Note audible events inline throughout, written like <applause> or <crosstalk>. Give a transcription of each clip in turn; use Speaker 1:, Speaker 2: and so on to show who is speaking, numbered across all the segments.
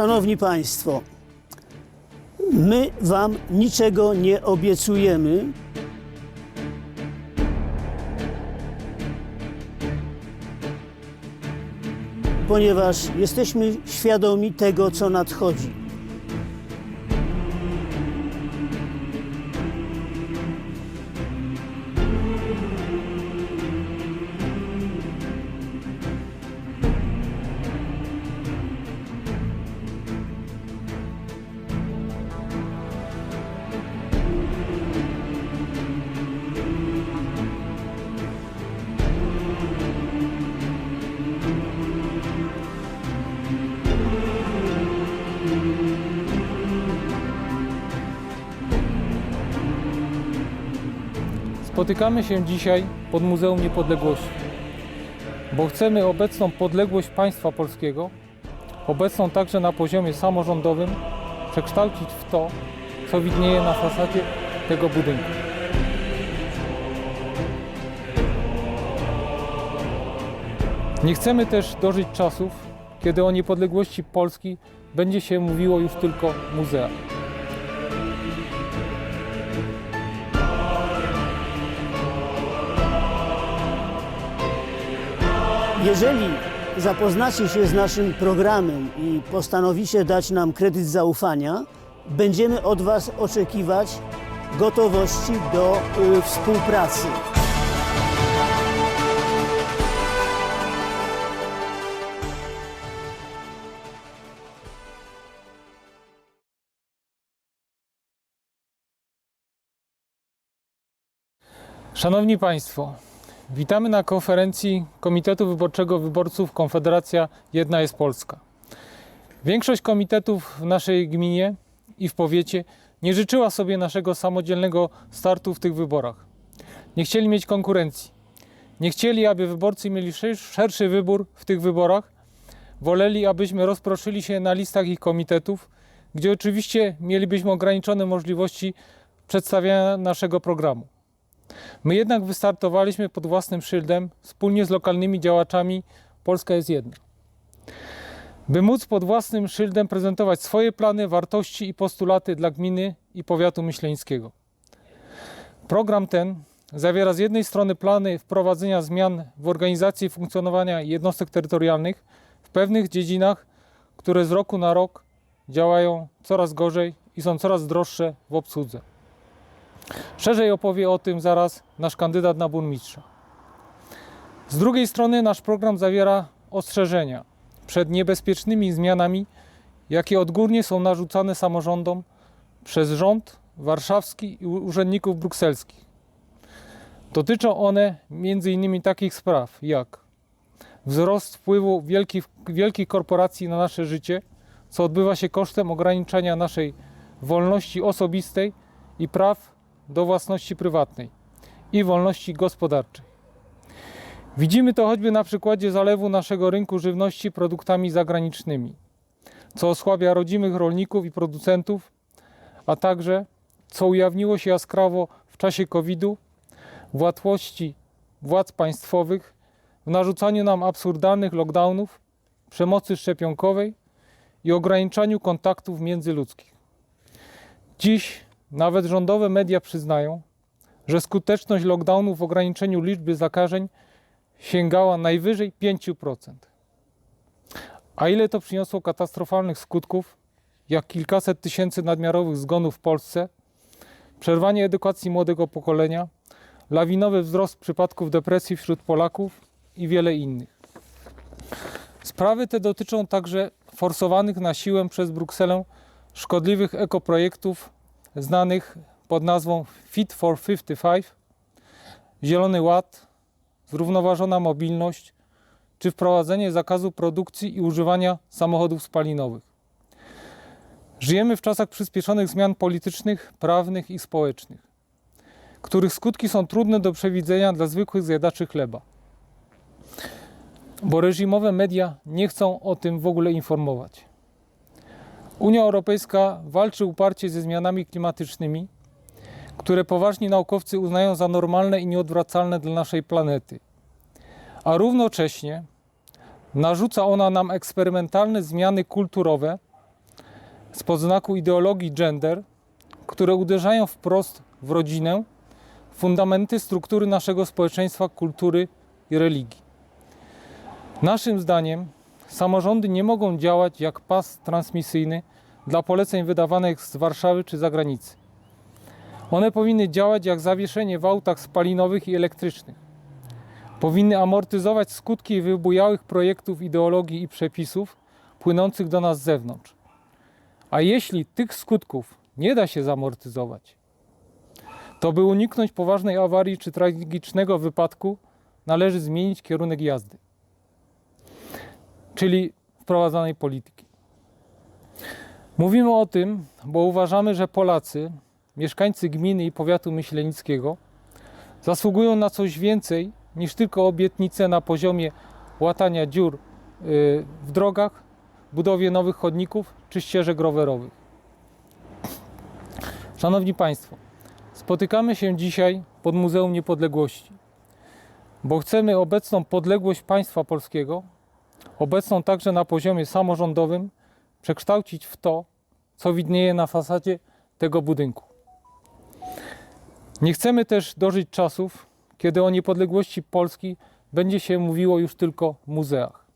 Speaker 1: Szanowni Państwo, my Wam niczego nie obiecujemy. Ponieważ jesteśmy świadomi tego, co nadchodzi.
Speaker 2: Spotykamy się dzisiaj pod Muzeum Niepodległości, bo chcemy obecną podległość państwa polskiego, obecną także na poziomie samorządowym, przekształcić w to, co widnieje na fasadzie tego budynku. Nie chcemy też dożyć czasów, kiedy o niepodległości Polski będzie się mówiło już tylko muzea.
Speaker 1: Jeżeli zapoznacie się z naszym programem i postanowicie dać nam kredyt zaufania, będziemy od Was oczekiwać gotowości do y, współpracy.
Speaker 2: Szanowni Państwo, witamy na konferencji Komitetu Wyborczego Wyborców Konfederacja Jedna jest Polska. Większość komitetów w naszej gminie i w powiecie nie życzyła sobie naszego samodzielnego startu w tych wyborach. Nie chcieli mieć konkurencji. Nie chcieli, aby wyborcy mieli szy- szerszy wybór w tych wyborach. Woleli, abyśmy rozproszyli się na listach ich komitetów, gdzie oczywiście mielibyśmy ograniczone możliwości przedstawiania naszego programu. My jednak wystartowaliśmy pod własnym szyldem wspólnie z lokalnymi działaczami Polska jest jedna. By móc pod własnym szyldem prezentować swoje plany, wartości i postulaty dla gminy i powiatu myśleńskiego. Program ten zawiera z jednej strony plany wprowadzenia zmian w organizacji funkcjonowania jednostek terytorialnych w pewnych dziedzinach, które z roku na rok działają coraz gorzej i są coraz droższe w obsłudze. Szerzej opowie o tym zaraz nasz kandydat na burmistrza. Z drugiej strony nasz program zawiera ostrzeżenia przed niebezpiecznymi zmianami, jakie odgórnie są narzucane samorządom przez rząd warszawski i urzędników brukselskich. Dotyczą one m.in. takich spraw jak wzrost wpływu wielkich, wielkich korporacji na nasze życie, co odbywa się kosztem ograniczania naszej wolności osobistej i praw do własności prywatnej i wolności gospodarczej. Widzimy to choćby na przykładzie zalewu naszego rynku żywności produktami zagranicznymi, co osłabia rodzimych rolników i producentów, a także, co ujawniło się jaskrawo w czasie COVID-u, w łatwości władz państwowych w narzucaniu nam absurdalnych lockdownów, przemocy szczepionkowej i ograniczaniu kontaktów międzyludzkich. Dziś nawet rządowe media przyznają, że skuteczność lockdownu w ograniczeniu liczby zakażeń sięgała najwyżej 5%. A ile to przyniosło katastrofalnych skutków, jak kilkaset tysięcy nadmiarowych zgonów w Polsce, przerwanie edukacji młodego pokolenia, lawinowy wzrost przypadków depresji wśród Polaków i wiele innych. Sprawy te dotyczą także forsowanych na siłę przez Brukselę szkodliwych ekoprojektów znanych pod nazwą Fit for 55, Zielony Ład, zrównoważona mobilność czy wprowadzenie zakazu produkcji i używania samochodów spalinowych. Żyjemy w czasach przyspieszonych zmian politycznych, prawnych i społecznych, których skutki są trudne do przewidzenia dla zwykłych zjadaczy chleba. Bo reżimowe media nie chcą o tym w ogóle informować. Unia Europejska walczy uparcie ze zmianami klimatycznymi, które poważni naukowcy uznają za normalne i nieodwracalne dla naszej planety. A równocześnie narzuca ona nam eksperymentalne zmiany kulturowe, spod znaku ideologii gender, które uderzają wprost w rodzinę, fundamenty struktury naszego społeczeństwa, kultury i religii. Naszym zdaniem samorządy nie mogą działać jak pas transmisyjny dla poleceń wydawanych z Warszawy czy zagranicy. One powinny działać jak zawieszenie w autach spalinowych i elektrycznych. Powinny amortyzować skutki wybujałych projektów, ideologii i przepisów płynących do nas z zewnątrz. A jeśli tych skutków nie da się zamortyzować, to by uniknąć poważnej awarii czy tragicznego wypadku, należy zmienić kierunek jazdy, czyli wprowadzanej polityki. Mówimy o tym, bo uważamy, że Polacy, mieszkańcy gminy i powiatu myślenickiego, zasługują na coś więcej niż tylko obietnice na poziomie łatania dziur y, w drogach, budowie nowych chodników czy ścieżek rowerowych. Szanowni Państwo, spotykamy się dzisiaj pod Muzeum Niepodległości, bo chcemy obecną podległość państwa polskiego, obecną także na poziomie samorządowym, przekształcić w to, co widnieje na fasadzie tego budynku. Nie chcemy też dożyć czasów, kiedy o niepodległości Polski będzie się mówiło już tylko w muzeach.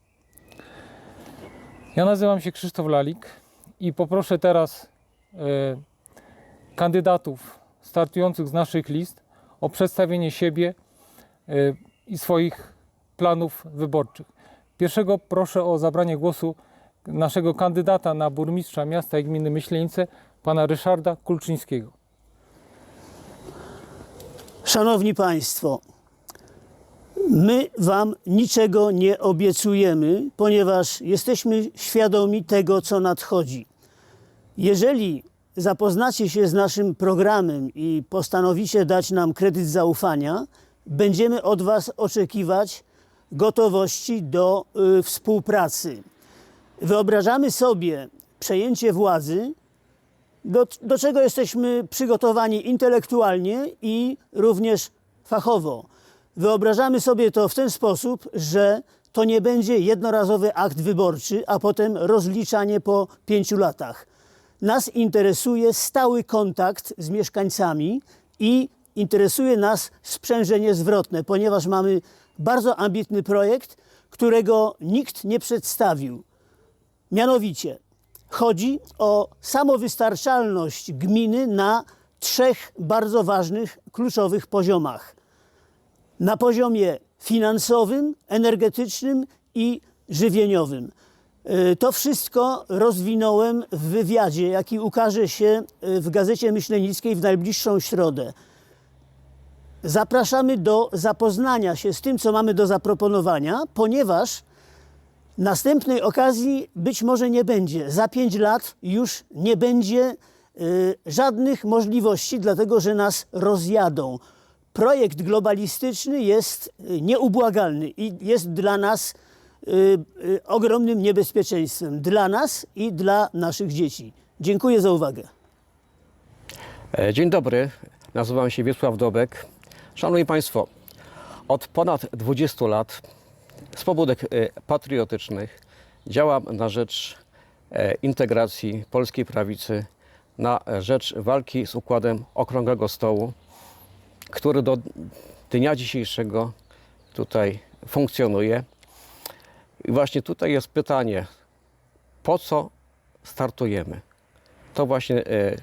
Speaker 2: Ja nazywam się Krzysztof Lalik i poproszę teraz e, kandydatów startujących z naszych list o przedstawienie siebie e, i swoich planów wyborczych. Pierwszego proszę o zabranie głosu naszego kandydata na burmistrza miasta i gminy Myślenice, pana Ryszarda Kulczyńskiego.
Speaker 1: Szanowni Państwo, my Wam niczego nie obiecujemy, ponieważ jesteśmy świadomi tego, co nadchodzi. Jeżeli zapoznacie się z naszym programem i postanowicie dać nam kredyt zaufania, będziemy od Was oczekiwać gotowości do y, współpracy. Wyobrażamy sobie przejęcie władzy do, do czego jesteśmy przygotowani intelektualnie i również fachowo. Wyobrażamy sobie to w ten sposób, że to nie będzie jednorazowy akt wyborczy, a potem rozliczanie po pięciu latach. Nas interesuje stały kontakt z mieszkańcami i interesuje nas sprzężenie zwrotne, ponieważ mamy bardzo ambitny projekt, którego nikt nie przedstawił. Mianowicie chodzi o samowystarczalność gminy na trzech bardzo ważnych, kluczowych poziomach. Na poziomie finansowym, energetycznym i żywieniowym. Y, To wszystko rozwinąłem w wywiadzie, jaki ukaże się y, w Gazecie Myślenickiej w najbliższą środę. Zapraszamy do zapoznania się z tym, co mamy do zaproponowania, ponieważ Następnej okazji być może nie będzie. Za pięć lat już nie będzie y, żadnych możliwości, dlatego że nas rozjadą. Projekt globalistyczny jest y, nieubłagalny i jest dla nas y, ogromnym niebezpieczeństwem. Dla nas i dla naszych dzieci. Dziękuję za uwagę.
Speaker 3: E, Dzień dobry, nazywam się Wiesław Dobek. Szanowni Państwo, od ponad 20 lat z pobudek e, patriotycznych działam na rzecz e, integracji polskiej prawicy, na rzecz walki z układem okrągłego stołu, który do dnia dzisiejszego tutaj funkcjonuje. I właśnie tutaj jest pytanie, po co startujemy? To właśnie e,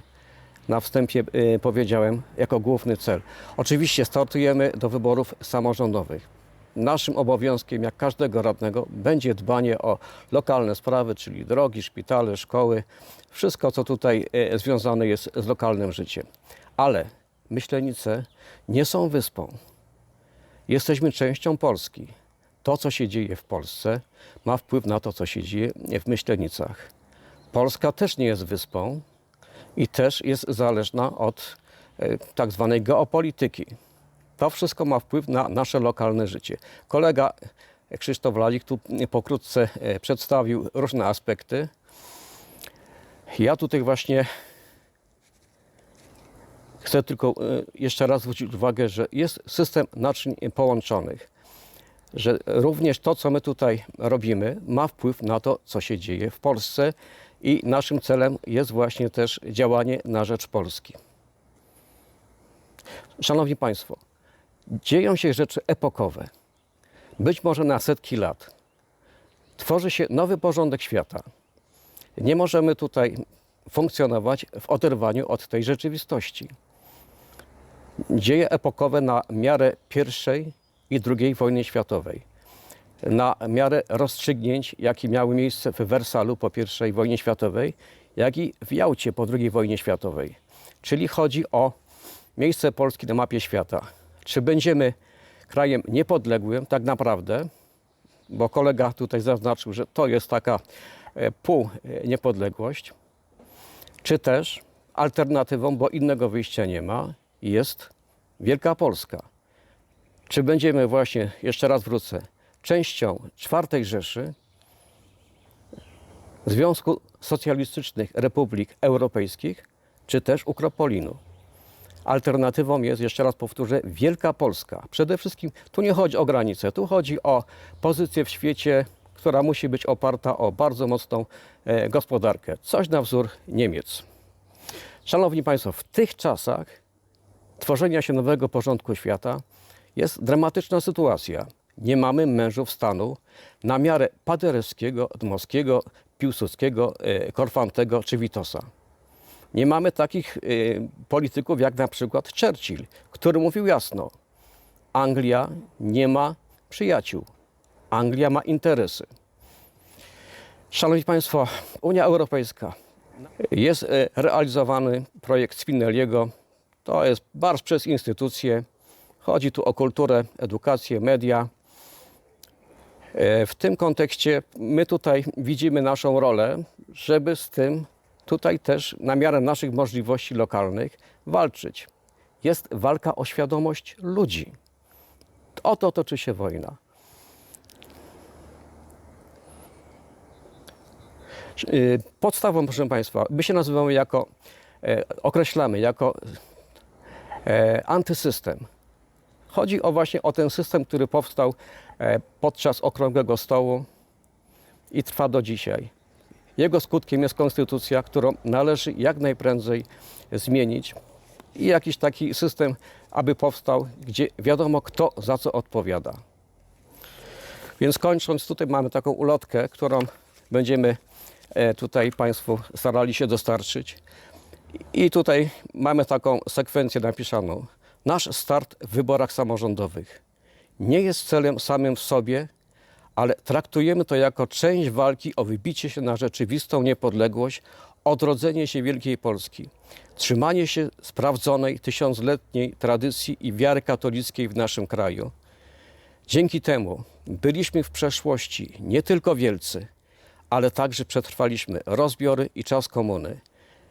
Speaker 3: na wstępie powiedziałem jako główny cel. Oczywiście startujemy do wyborów samorządowych. Naszym obowiązkiem, jak każdego radnego, będzie dbanie o lokalne sprawy, czyli drogi, szpitale, szkoły, wszystko, co tutaj e, związane jest z lokalnym życiem. Ale Myślenice nie są wyspą. Jesteśmy częścią Polski. To, co się dzieje w Polsce, ma wpływ na to, co się dzieje w Myślenicach. Polska też nie jest wyspą i też jest zależna od e, tak zwanej geopolityki. To wszystko ma wpływ na nasze lokalne życie. Kolega Krzysztof Lalik tu pokrótce e, przedstawił różne aspekty. Ja tutaj właśnie chcę tylko e, jeszcze raz zwrócić uwagę, że jest system naczyń połączonych. Że również to, co my tutaj robimy, ma wpływ na to, co się dzieje w Polsce i naszym celem jest właśnie też działanie na rzecz Polski. Szanowni Państwo, dzieją się rzeczy epokowe, być może na setki lat. Tworzy się nowy porządek świata. Nie możemy tutaj funkcjonować w oderwaniu od tej rzeczywistości. Dzieje epokowe na miarę pierwszej i II wojny światowej, na miarę rozstrzygnięć, jakie miały miejsce w Wersalu po I wojnie światowej, jak i w Jałcie po II wojnie światowej. Czyli chodzi o miejsce Polski na mapie świata. Czy będziemy krajem niepodległym tak naprawdę, bo kolega tutaj zaznaczył, że to jest taka e, pół niepodległość, czy też alternatywą, bo innego wyjścia nie ma, jest Wielka Polska. Czy będziemy właśnie, jeszcze raz wrócę, częścią czwartej Rzeszy, Związku Socjalistycznych Republik Europejskich, czy też Ukropolinu. Alternatywą jest, jeszcze raz powtórzę, Wielka Polska. Przede wszystkim tu nie chodzi o granice, tu chodzi o pozycję w świecie, która musi być oparta o bardzo mocną e, gospodarkę. Coś na wzór Niemiec. Szanowni Państwo, w tych czasach tworzenia się nowego porządku świata jest dramatyczna sytuacja. Nie mamy mężów stanu na miarę Paderewskiego, Dmowskiego, Piłsudskiego, e, Korfantego czy Witosa. Nie mamy takich y, polityków jak na przykład Churchill, który mówił jasno: Anglia nie ma przyjaciół, Anglia ma interesy. Szanowni Państwo, Unia Europejska jest y, realizowany projekt Spinelliego. To jest bardzo przez instytucje. Chodzi tu o kulturę, edukację, media. E, W tym kontekście my tutaj widzimy naszą rolę, żeby z tym tutaj też na miarę naszych możliwości lokalnych walczyć. Jest walka o świadomość ludzi. O to toczy się wojna. Y, Podstawą, proszę Państwa, my się nazywamy jako, e, określamy jako e, antysystem. Chodzi o właśnie o ten system, który powstał e, podczas okrągłego stołu i trwa do dzisiaj. Jego skutkiem jest konstytucja, którą należy jak najprędzej zmienić i jakiś taki system, aby powstał, gdzie wiadomo, kto za co odpowiada. Więc kończąc, tutaj mamy taką ulotkę, którą będziemy e, tutaj Państwu starali się dostarczyć. I tutaj mamy taką sekwencję napisaną. Nasz start w wyborach samorządowych nie jest celem samym w sobie, ale traktujemy to jako część walki o wybicie się na rzeczywistą niepodległość, odrodzenie się Wielkiej Polski, trzymanie się sprawdzonej tysiącletniej tradycji i wiary katolickiej w naszym kraju. Dzięki temu byliśmy w przeszłości nie tylko wielcy, ale także przetrwaliśmy rozbiory i czas komuny.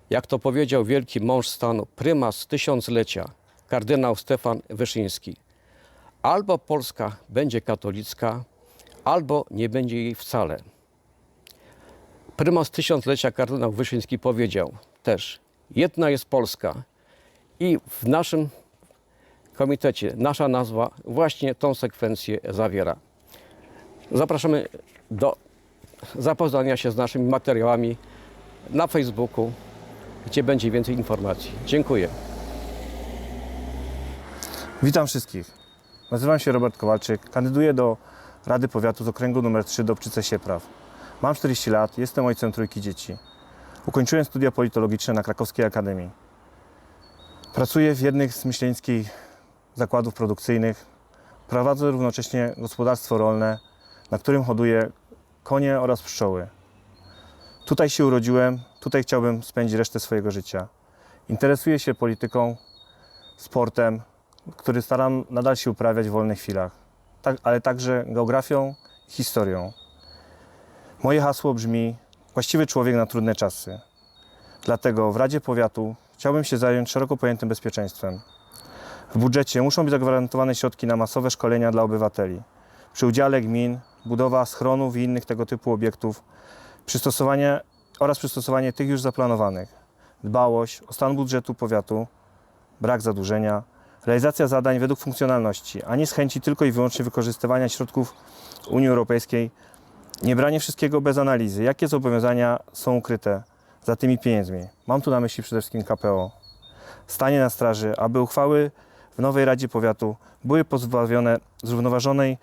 Speaker 3: Jak to powiedział wielki mąż stanu, prymas tysiąclecia, kardynał Stefan Wyszyński. Albo Polska będzie katolicka, albo nie będzie jej wcale. Prymas tysiąclecia kardynał Wyszyński powiedział też, jedna jest Polska i w naszym komitecie nasza nazwa właśnie tą sekwencję zawiera. Zapraszamy do zapoznania się z naszymi materiałami na Facebooku, gdzie będzie więcej informacji. Dziękuję.
Speaker 4: Witam wszystkich. Nazywam się Robert Kowalczyk. Kandyduję do Rady Powiatu z okręgu nr 3 do Obczyce Siepraw. Mam 40 lat, jestem ojcem trójki dzieci. Ukończyłem studia politologiczne na Krakowskiej Akademii. Pracuję w jednych z myśleńskich zakładów produkcyjnych. Prowadzę równocześnie gospodarstwo rolne, na którym hoduję konie oraz pszczoły. Tutaj się urodziłem, tutaj chciałbym spędzić resztę swojego życia. Interesuję się polityką, sportem, który staram nadal się uprawiać w wolnych chwilach, tak, ale także geografią i historią. Moje hasło brzmi: właściwy człowiek na trudne czasy. Dlatego w Radzie Powiatu chciałbym się zająć szeroko pojętym bezpieczeństwem. W budżecie muszą być zagwarantowane środki na masowe szkolenia dla obywateli. Przy udziale gmin, budowa schronów i innych tego typu obiektów, przystosowanie oraz przystosowanie tych już zaplanowanych. Dbałość o stan budżetu powiatu, brak zadłużenia, realizacja zadań według funkcjonalności, a nie z chęci tylko i wyłącznie wykorzystywania środków Unii Europejskiej Nie branie wszystkiego bez analizy. Jakie zobowiązania są ukryte za tymi pieniędzmi? Mam tu na myśli przede wszystkim KPO. Stanie na straży, aby uchwały w nowej Radzie Powiatu były pozbawione zrównoważonej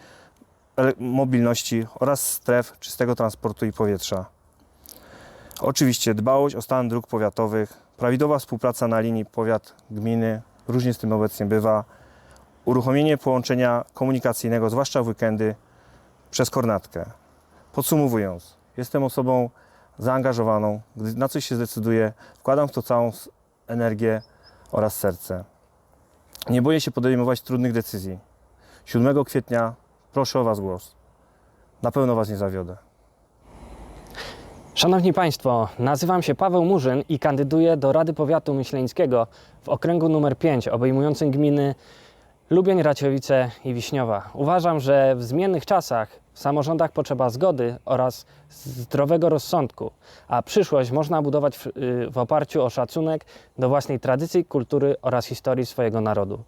Speaker 4: mobilności oraz stref czystego transportu i powietrza. Oczywiście dbałość o stan dróg powiatowych, prawidłowa współpraca na linii powiat-gminy, różnie z tym obecnie bywa, uruchomienie połączenia komunikacyjnego, zwłaszcza w weekendy, przez Kornatkę. Podsumowując, jestem osobą zaangażowaną, gdy na coś się zdecyduję, wkładam w to całą energię oraz serce. Nie boję się podejmować trudnych decyzji. 7 kwietnia proszę o Was głos. Na pewno Was nie zawiodę.
Speaker 5: Szanowni Państwo, nazywam się Paweł Murzyn i kandyduję do Rady Powiatu Myśleńskiego w okręgu nr 5 obejmującym gminy Lubień, Raciowice i Wiśniowa. Uważam, że w zmiennych czasach w samorządach potrzeba zgody oraz zdrowego rozsądku, a przyszłość można budować w, y, w oparciu o szacunek do własnej tradycji, kultury oraz historii swojego narodu.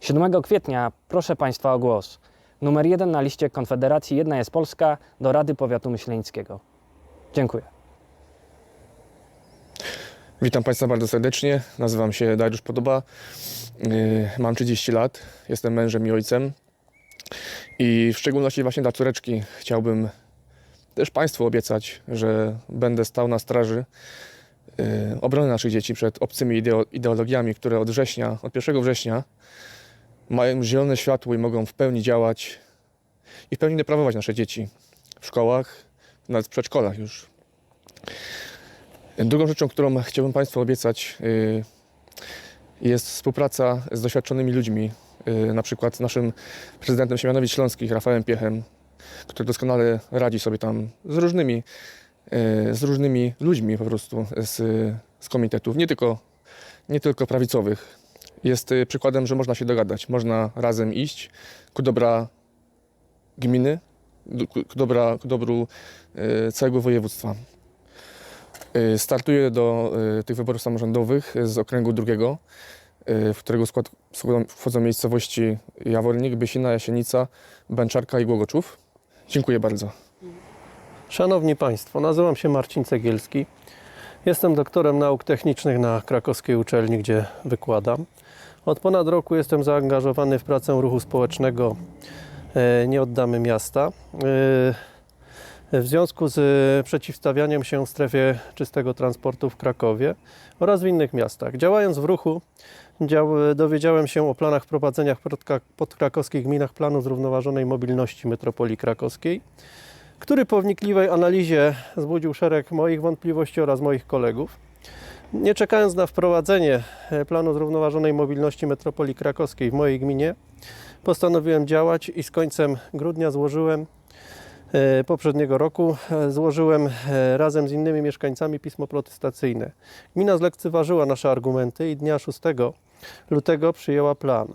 Speaker 5: 7 kwietnia proszę Państwa o głos. Numer jeden na liście Konfederacji Jedna jest Polska do Rady Powiatu Myśleńskiego. Dziękuję.
Speaker 6: Witam Państwa bardzo serdecznie. Nazywam się Dariusz Podoba. Yy, Mam 30 lat. Jestem mężem i ojcem. I w szczególności właśnie dla córeczki chciałbym też Państwu obiecać, że będę stał na straży yy, obrony naszych dzieci przed obcymi ideo- ideologiami, które od września, od 1 września mają zielone światło i mogą w pełni działać i w pełni deprawować nasze dzieci w szkołach, nawet w przedszkolach już. Drugą rzeczą, którą chciałbym Państwu obiecać, y, jest współpraca z doświadczonymi ludźmi, y, na przykład naszym prezydentem Siemianowic Śląskich, Rafałem Piechem, który doskonale radzi sobie tam z różnymi, y, z różnymi ludźmi po prostu z, z komitetów, nie tylko, nie tylko prawicowych. Jest przykładem, że można się dogadać, można razem iść ku dobra gminy, dobra, ku dobru y, całego województwa. Y, Startuję do y, tych wyborów samorządowych z okręgu drugiego, w którego skład wchodzą- miejscowości Jawornik, Bysina, Jasienica, Bęczarka i Głogoczów. Dziękuję bardzo.
Speaker 7: Szanowni Państwo, nazywam się Marcin Cegielski. Jestem doktorem nauk technicznych na krakowskiej uczelni, gdzie wykładam. Od ponad roku jestem zaangażowany w pracę ruchu społecznego e, Nie oddamy miasta. E, W związku z e, przeciwstawianiem się strefie czystego transportu w Krakowie oraz w innych miastach. Działając w ruchu, dział, dowiedziałem się o planach wprowadzenia w podkra- podkrakowskich gminach planu zrównoważonej mobilności metropolii krakowskiej który po wnikliwej analizie zbudził szereg moich wątpliwości oraz moich kolegów. Nie czekając na wprowadzenie e, planu zrównoważonej mobilności metropolii krakowskiej w mojej gminie, postanowiłem działać i z końcem grudnia złożyłem e, poprzedniego roku e, złożyłem e, razem z innymi mieszkańcami pismo protestacyjne. Gmina zlekceważyła nasze argumenty i dnia 6 lutego przyjęła plan.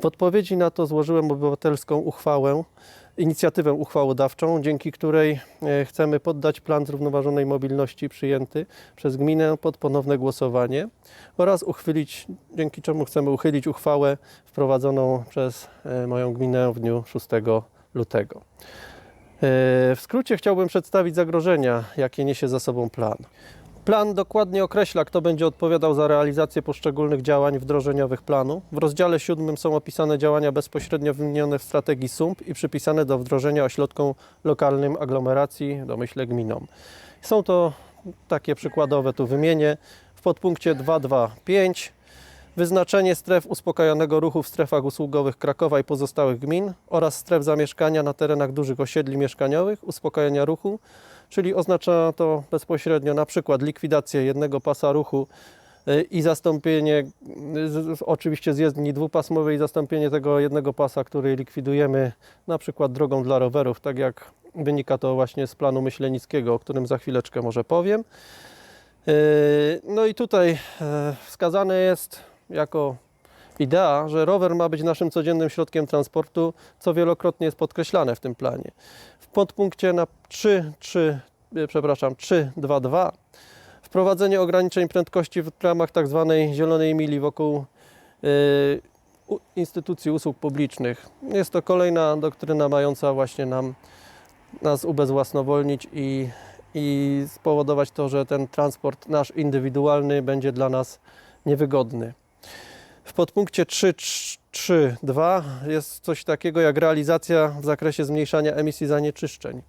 Speaker 7: W odpowiedzi na to złożyłem obywatelską uchwałę inicjatywę uchwałodawczą, dzięki której e, chcemy poddać plan zrównoważonej mobilności przyjęty przez gminę pod ponowne głosowanie oraz uchylić, dzięki czemu chcemy uchylić uchwałę wprowadzoną przez e, moją gminę w dniu 6 lutego. E, W skrócie chciałbym przedstawić zagrożenia, jakie niesie za sobą plan. Plan dokładnie określa, kto będzie odpowiadał za realizację poszczególnych działań wdrożeniowych planu. W rozdziale 7 są opisane działania bezpośrednio wymienione w strategii SUMP i przypisane do wdrożenia ośrodkom lokalnym aglomeracji, domyśle gminom. Są to takie przykładowe, tu wymienię. W podpunkcie 225 wyznaczenie stref uspokajanego ruchu w strefach usługowych Krakowa i pozostałych gmin oraz stref zamieszkania na terenach dużych osiedli mieszkaniowych, uspokajania ruchu, czyli oznacza to bezpośrednio na przykład likwidację jednego pasa ruchu y, i zastąpienie, y, oczywiście z jezdni dwupasmowej, i zastąpienie tego jednego pasa, który likwidujemy na przykład drogą dla rowerów, tak jak wynika to właśnie z planu myślenickiego, o którym za chwileczkę może powiem. Y, No i tutaj e, wskazane jest jako idea, że rower ma być naszym codziennym środkiem transportu, co wielokrotnie jest podkreślane w tym planie. W podpunkcie na 3, 3 e, przepraszam, 322 wprowadzenie ograniczeń prędkości w ramach tak zwanej zielonej mili wokół u- instytucji usług publicznych. Jest to kolejna doktryna mająca właśnie nam nas ubezwłasnowolnić i, i spowodować to, że ten transport nasz indywidualny będzie dla nas niewygodny. W podpunkcie 3.3.2 jest coś takiego jak realizacja w zakresie zmniejszania emisji zanieczyszczeń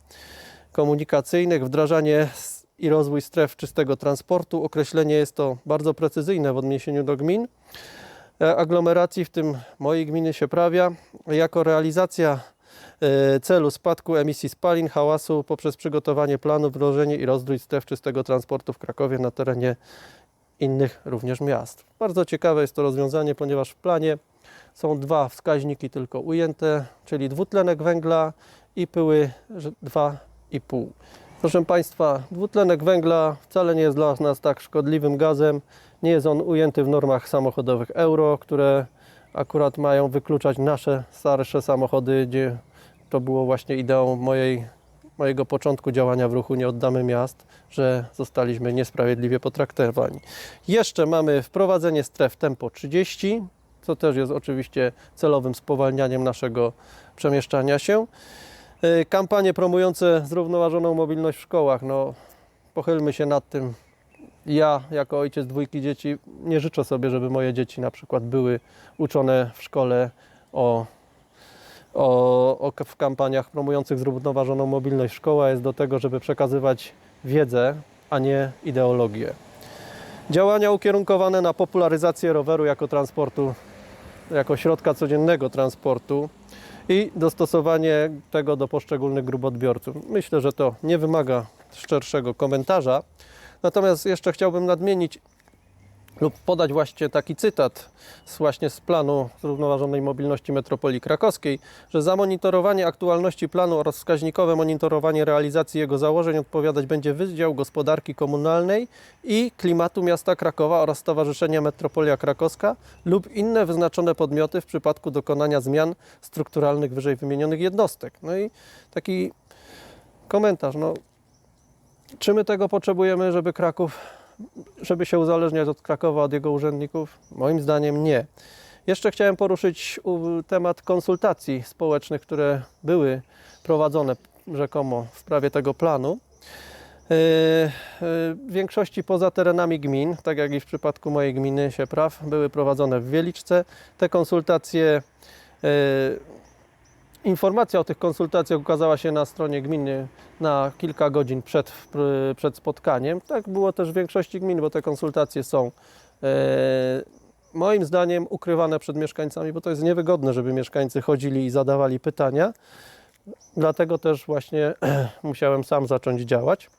Speaker 7: komunikacyjnych, wdrażanie i rozwój stref czystego transportu. Określenie jest to bardzo precyzyjne w odniesieniu do gmin. E, Aglomeracji, w tym mojej gminy Sieprawia, jako realizacja e, celu spadku emisji spalin, hałasu poprzez przygotowanie planu, wdrożenie i rozwój stref czystego transportu w Krakowie na terenie innych również miast. Bardzo ciekawe jest to rozwiązanie, ponieważ w planie są dwa wskaźniki tylko ujęte, czyli dwutlenek węgla i pyły że 2,5. Proszę Państwa, dwutlenek węgla wcale nie jest dla nas tak szkodliwym gazem. Nie jest on ujęty w normach samochodowych euro, które akurat mają wykluczać nasze starsze samochody, gdzie to było właśnie ideą mojej, mojego początku działania w ruchu Nie oddamy miast, że zostaliśmy niesprawiedliwie potraktowani. Jeszcze mamy wprowadzenie stref tempo 30, co też jest oczywiście celowym spowalnianiem naszego przemieszczania się. Y, Kampanie promujące zrównoważoną mobilność w szkołach. No, pochylmy się nad tym. Ja, jako ojciec dwójki dzieci, nie życzę sobie, żeby moje dzieci na przykład były uczone w szkole o, o, o, w kampaniach promujących zrównoważoną mobilność. Szkoła jest do tego, żeby przekazywać wiedzę, a nie ideologię. Działania ukierunkowane na popularyzację roweru jako transportu, jako środka codziennego transportu i dostosowanie tego do poszczególnych grup odbiorców. Myślę, że to nie wymaga szerszego komentarza. Natomiast jeszcze chciałbym nadmienić lub podać właśnie taki cytat z właśnie z planu zrównoważonej mobilności metropolii krakowskiej, że za monitorowanie aktualności planu oraz wskaźnikowe monitorowanie realizacji jego założeń odpowiadać będzie Wydział Gospodarki Komunalnej i Klimatu Miasta Krakowa oraz Stowarzyszenia Metropolia Krakowska lub inne wyznaczone podmioty w przypadku dokonania zmian strukturalnych wyżej wymienionych jednostek. No i taki komentarz, no czy my tego potrzebujemy, żeby Kraków żeby się uzależniać od Krakowa, od jego urzędników? Moim zdaniem nie. Jeszcze chciałem poruszyć temat konsultacji społecznych, które były prowadzone rzekomo w sprawie tego planu. Yy, yy, W większości poza terenami gmin, tak jak i w przypadku mojej gminy Siepraw, były prowadzone w Wieliczce. Te konsultacje, yy, informacja o tych konsultacjach ukazała się na stronie gminy na kilka godzin przed, przed spotkaniem. Tak było też w większości gmin, bo te konsultacje są e, moim zdaniem ukrywane przed mieszkańcami, bo to jest niewygodne, żeby mieszkańcy chodzili i zadawali pytania. Dlatego też właśnie <clears throat> musiałem sam zacząć działać.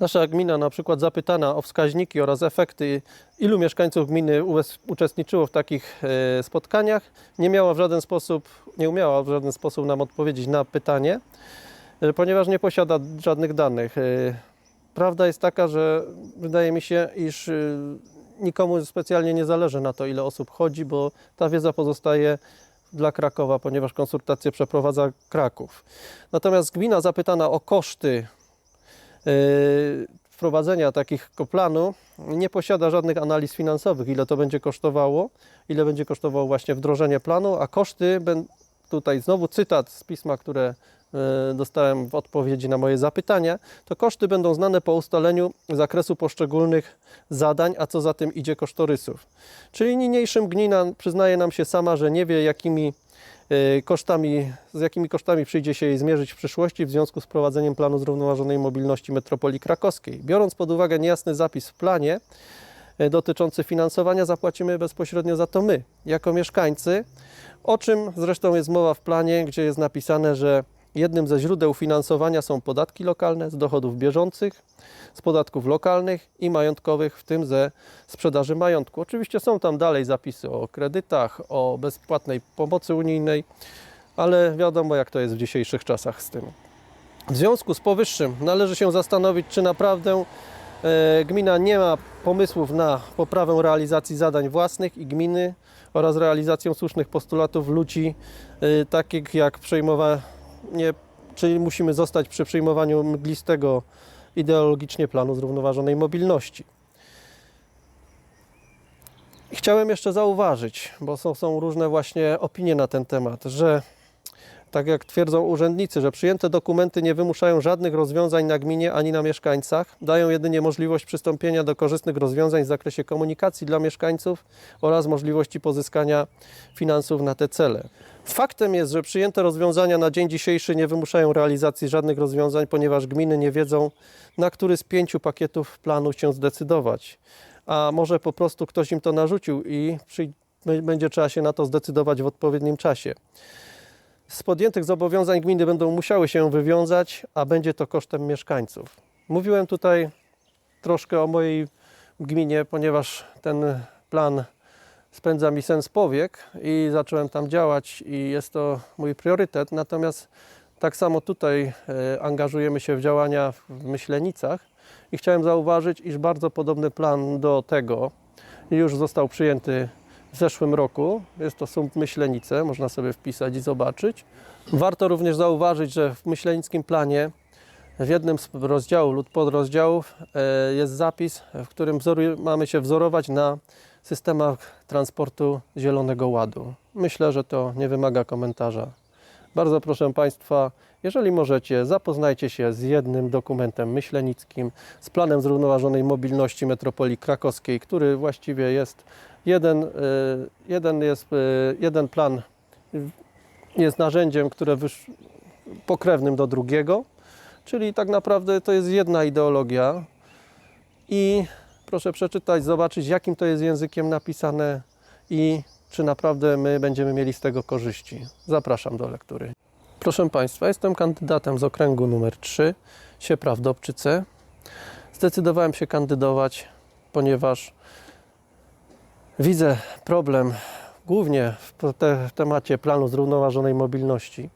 Speaker 7: Nasza gmina na przykład zapytana o wskaźniki oraz efekty, ilu mieszkańców gminy uczestniczyło w takich e, spotkaniach, nie miała w żaden sposób, nie umiała w żaden sposób nam odpowiedzieć na pytanie, e, ponieważ nie posiada żadnych danych. E, Prawda jest taka, że wydaje mi się, iż nikomu specjalnie nie zależy na to, ile osób chodzi, bo ta wiedza pozostaje dla Krakowa, ponieważ konsultacje przeprowadza Kraków. Natomiast gmina zapytana o koszty wprowadzenia takiego planu nie posiada żadnych analiz finansowych, ile to będzie kosztowało, ile będzie kosztowało właśnie wdrożenie planu, a koszty, tutaj znowu cytat z pisma, które yy, dostałem w odpowiedzi na moje zapytania, to koszty będą znane po ustaleniu zakresu poszczególnych zadań, a co za tym idzie kosztorysów. Czyli niniejszym gmina przyznaje nam się sama, że nie wie jakimi y, kosztami, z jakimi kosztami przyjdzie się jej zmierzyć w przyszłości w związku z prowadzeniem planu zrównoważonej mobilności metropolii krakowskiej. Biorąc pod uwagę niejasny zapis w planie y, dotyczący finansowania, zapłacimy bezpośrednio za to my, jako mieszkańcy, o czym zresztą jest mowa w planie, gdzie jest napisane, że jednym ze źródeł finansowania są podatki lokalne z dochodów bieżących, z podatków lokalnych i majątkowych, w tym ze sprzedaży majątku. Oczywiście są tam dalej zapisy o kredytach, o bezpłatnej pomocy unijnej, ale wiadomo jak to jest w dzisiejszych czasach z tym. W związku z powyższym należy się zastanowić, czy naprawdę e, gmina nie ma pomysłów na poprawę realizacji zadań własnych i gminy oraz realizację słusznych postulatów ludzi, e, takich jak przejmowanie, czyli musimy zostać przy przyjmowaniu mglistego ideologicznie planu zrównoważonej mobilności. Chciałem jeszcze zauważyć, bo są, są różne właśnie opinie na ten temat, że tak jak twierdzą urzędnicy, że przyjęte dokumenty nie wymuszają żadnych rozwiązań na gminie ani na mieszkańcach, dają jedynie możliwość przystąpienia do korzystnych rozwiązań w zakresie komunikacji dla mieszkańców oraz możliwości pozyskania finansów na te cele. Faktem jest, że przyjęte rozwiązania na dzień dzisiejszy nie wymuszają realizacji żadnych rozwiązań, ponieważ gminy nie wiedzą, na który z pięciu pakietów planu się zdecydować. A może po prostu ktoś im to narzucił i przy, będzie trzeba się na to zdecydować w odpowiednim czasie. Z podjętych zobowiązań gminy będą musiały się wywiązać, a będzie to kosztem mieszkańców. Mówiłem tutaj troszkę o mojej gminie, ponieważ ten plan spędza mi sens powiek i zacząłem tam działać i jest to mój priorytet. Natomiast tak samo tutaj e, angażujemy się w działania w Myślenicach i chciałem zauważyć, iż bardzo podobny plan do tego już został przyjęty w zeszłym roku. Jest to Sąd Myślenice, można sobie wpisać i zobaczyć. Warto również zauważyć, że w myślenickim planie w jednym z rozdziałów lub podrozdziałów e, jest zapis, w którym mamy się wzorować na systemach transportu Zielonego Ładu. Myślę, że to nie wymaga komentarza. Bardzo proszę Państwa, jeżeli możecie, zapoznajcie się z jednym dokumentem myślenickim, z planem zrównoważonej mobilności metropolii krakowskiej, który właściwie jest jeden, e, jeden, jest, e, jeden plan y, jest narzędziem, które wysz, pokrewnym do drugiego, czyli tak naprawdę to jest jedna ideologia i proszę przeczytać, zobaczyć jakim to jest językiem napisane i czy naprawdę my będziemy mieli z tego korzyści. Zapraszam do lektury. Proszę Państwa, jestem kandydatem z okręgu numer 3, Siepraw Dobczyce. Zdecydowałem się kandydować, ponieważ widzę problem głównie w, te, w temacie planu zrównoważonej mobilności.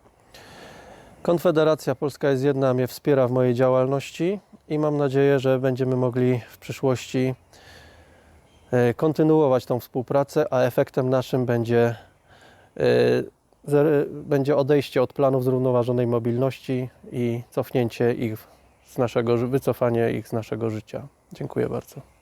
Speaker 7: Konfederacja Polska jest jedna, mnie wspiera w mojej działalności i mam nadzieję, że będziemy mogli w przyszłości e, kontynuować tą współpracę, a efektem naszym będzie, e, będzie odejście od planów zrównoważonej mobilności i cofnięcie ich z naszego, wycofanie ich z naszego życia. Dziękuję bardzo.